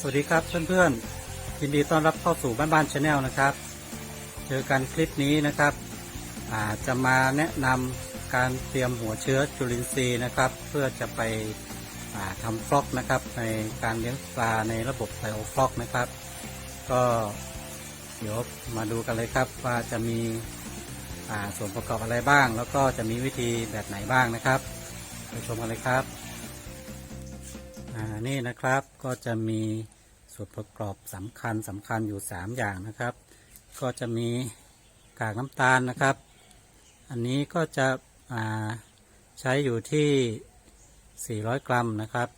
สวัสดีครับเพื่อนๆยินดีต้อนรับเข้าสู่บ้านบ้านชาแนลนะครับ เจอกันคลิปนี้นะครับอาจะมาแนะนำการเตรียมหัวเชื้อจุลินทรีย์นะครับ เพื่อจะไปอ่าทำฟลอกนะครับ ในการเลี้ยงปลาในระบบไบโอฟลอกนะครับ ก็เดี๋ยวมาดูกันเลยครับว่าจะมีส่วนประกอบอะไรบ้าง แล้วก็จะมีวิธีแบบไหนบ้างนะครับไปชมกันเลยครับ อ่านี่นะครับก็จะมีส่วนประกอบสำคัญสำคัญอยู่ 3 อย่างนะครับ ก็จะมีกากน้ำตาลนะครับ อันนี้ก็จะอ่าใช้อยู่ที่ 400 กรัมนะครับ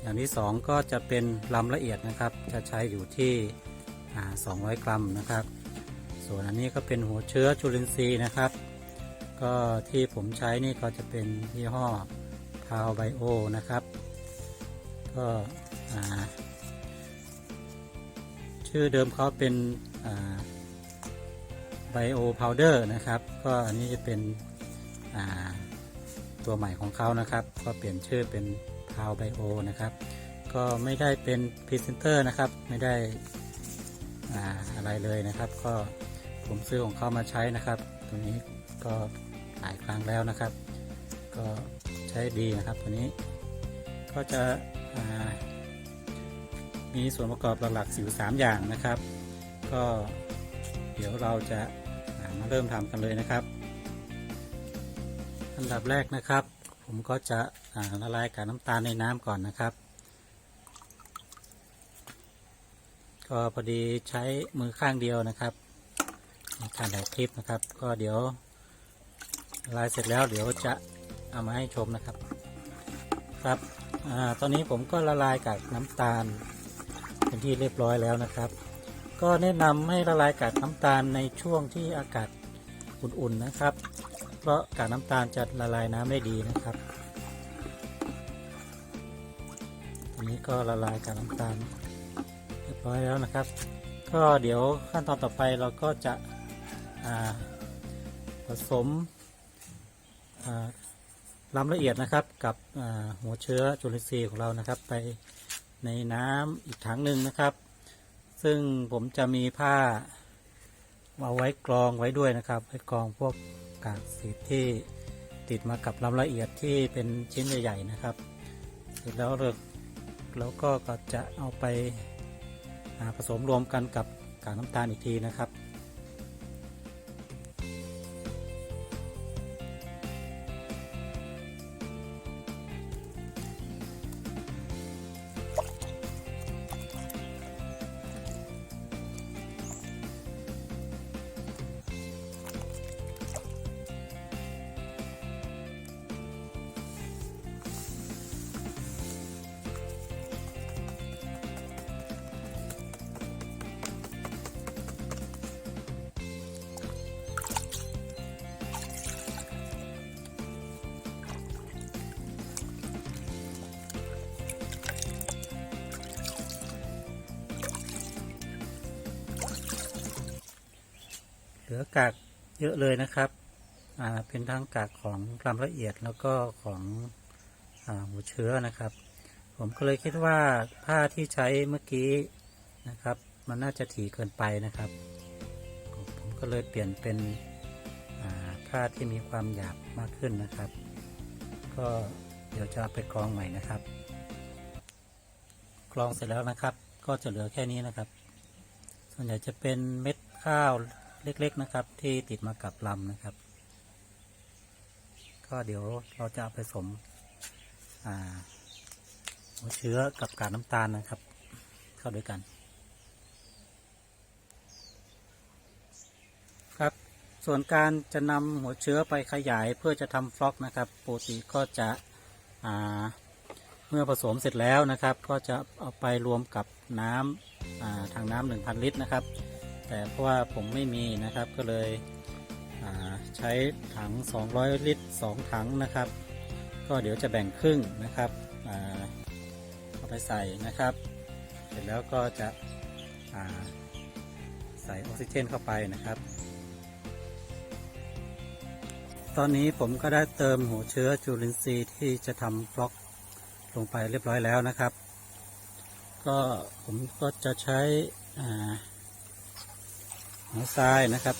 อย่างที่ 2 ก็จะเป็นลำละเอียดนะครับ จะใช้อยู่ที่อ่า200 กรัมนะครับ ส่วนอันนี้ก็เป็นหัวเชื้อจุลินทรีย์นะครับ ก็ที่ผมใช้นี่ก็จะเป็นยี่ห้อพาวไบโอนะครับ ก็ชื่อเดิมเขาเป็นไบโอพาวเดอร์นะครับ ก็อันนี้จะเป็นตัวใหม่ของเขานะครับ ก็เปลี่ยนชื่อเป็นพาวไบโอนะครับ ก็ไม่ได้เป็นพรีเซนเตอร์นะครับ ไม่ได้อ่าอะไรเลยนะครับ ก็ผมซื้อของเขามาใช้นะครับ ตัวนี้ก็หลายครั้งแล้วนะครับ ก็ใช้ดีนะครับตัวนี้ ก็จะ มีส่วนประกอบหลักๆสิวสามอย่างนะครับ ก็เดี๋ยวเราจะามาเริ่มทำกันเลยนะครับอันดับแรกนะครับ ผมก็จะละลายกับน้ำตาลในน้ำก่อนนะครับ ก็พอดีใช้มือข้างเดียวนะครับในการถ่ายคลิปนะครับ ก็เดี๋ยวละลายเสร็จแล้วเดี๋ยวจะเอามาให้ชมนะครับ ครับ อาตอนนี้ผมก็ละลายกับน้ำตาล เป็นที่เรียบร้อยแล้วนะครับ ก็แนะนำให้ละลายกับน้ำตาลในช่วงที่อากาศอุ่นๆนะครับ เพราะกากน้ำตาลจะละลายน้ำได้ดีนะครับตอนนี้ก็ละลายกับน้ำตาลเรียบร้อยแล้วนะครับ ก็เดี๋ยวขั้นตอนต่อไปเราก็จะผสม ลำละเอียดนะครับกับหัวเชื้อจุลินทรีย์ของเรานะครับ ไปในน้ำอีกถังหนึ่งนะครับ ซึ่งผมจะมีผ้าเอาไว้กรองไว้ด้วยนะครับ ไว้กรองพวกกากเศษที่ติดมากับลำละเอียดที่เป็นชิ้นใหญ่ๆนะครับ เสร็จแล้วเราเราก็จะเอาไปผสมรวมกันกับกากน้ำตาลอีกทีนะครับ ลือกากเยอะเลยนะครับเป็นทั้งกากของลำละเอียดแล้วก็ของอหัวเชื้อนะครับ ผมก็เลยคิดว่าผ้าที่ใช้เมื่อกี้นะครับ มันน่าจะถี่เกินไปนะครับ ผมก็เลยเปลี่ยนเป็นผ้าที่มีความหยาบมากขึ้นนะครับ ก็เดี๋ยวจะไปกรองใหม่นะครับกรองเสร็จแล้วนะครับ ก็จะเหลือแค่นี้นะครับ ส่วนใหญ่จะเป็นเม็ดข้าว เล็ก ๆนะครับ ที่ติดมากับลำนะครับ ก็เดี๋ยวเราจะผสมหัวเชื้อกับกากน้ำตาลนะครับ เข้าด้วยกัน ครับ ส่วนการจะนำหัวเชื้อไปขยายเพื่อจะทำฟลอกนะครับปกติก็จะเมื่อผสมเสร็จแล้วนะครับ ก็จะเอาไปรวมกับน้ำทางน้ำหนึ่งพันลิตรนะครับ แต่เพราะว่าผมไม่มีนะครับก็เลยใช้ถัง 200 ลิตร 2 ถังนะครับ ก็เดี๋ยวจะแบ่งครึ่งนะครับเอาไปใส่นะครับ เสร็จแล้วก็จะใส่ออกซิเจนเข้าไปนะครับ ตอนนี้ผมก็ได้เติมหัวเชื้อจุลินทรีย์ที่จะทำฟล็อกลงไปเรียบร้อยแล้วนะครับ ก็ผมก็จะใช้ อ่าหัวทรายนะครับ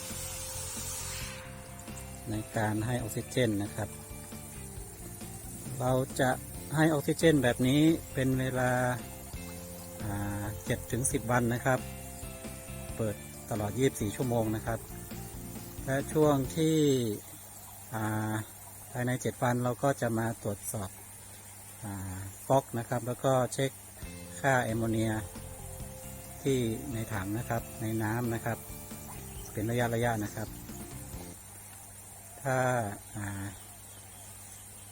ในการให้ออกซิเจนนะครับ เราจะให้ออกซิเจนแบบนี้เป็นเวลาเจ็ดถึงสิบวันนะครับ เปิดตลอด 24 ชั่วโมงนะครับ และช่วงที่ภายใน 7 วันเราก็จะมาตรวจสอบอาฟอกนะครับ แล้วก็เช็คค่าแอมโมเนียที่ในถังนะครับในน้ำนะครับ เป็นระยะระยะนะครับ ถ้าา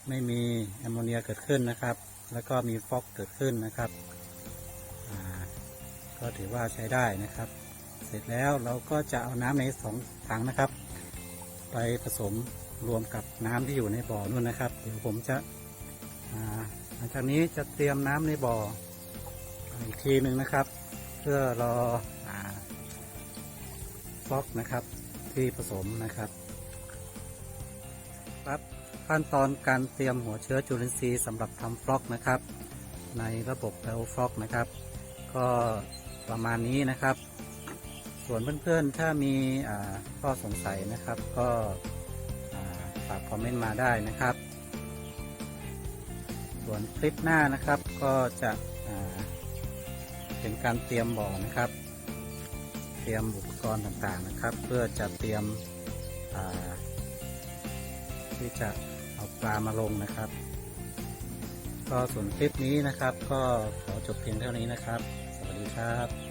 ไม่มีแอมโมเนียเกิดขึ้นนะครับ แล้วก็มีฟอกเกิดขึ้นนะครับก็ถือว่าใช้ได้นะครับ เสร็จแล้วเราก็จะเอาน้ำในสองถังนะครับ ไปผสมรวมกับน้ำที่อยู่ในบ่อนู่นนะครับ เดี๋ยวผมจะหลังจากนี้จะเตรียมน้ำในบ่ออีกทีหนึ่งนะครับ เพื่อรอ อ่าฟอกนะครับที่ผสมนะครับครับขั้นตอนการเตรียมหัวเชื้อจุลินทรีย์สำหรับทำฟลอกนะครับ ในระบบไบโอฟลอกนะครับ ก็ประมาณนี้นะครับ ส่วนเพื่อนๆถ้ามีข้อสงสัยนะครับ ก็ฝากคอมเมนต์มาได้นะครับ ส่วนคลิปหน้านะครับก็จะเป็นการเตรียมบ่อนะครับ รียมอุปกรณ์ต่างๆนะครับ เพื่อจะเตรียมที่จะเอาปลามาลงนะครับ ก็ส่วนคลิปนี้นะครับ ก็ขอจบเพียงเท่านี้นะครับ สวัสดีครับ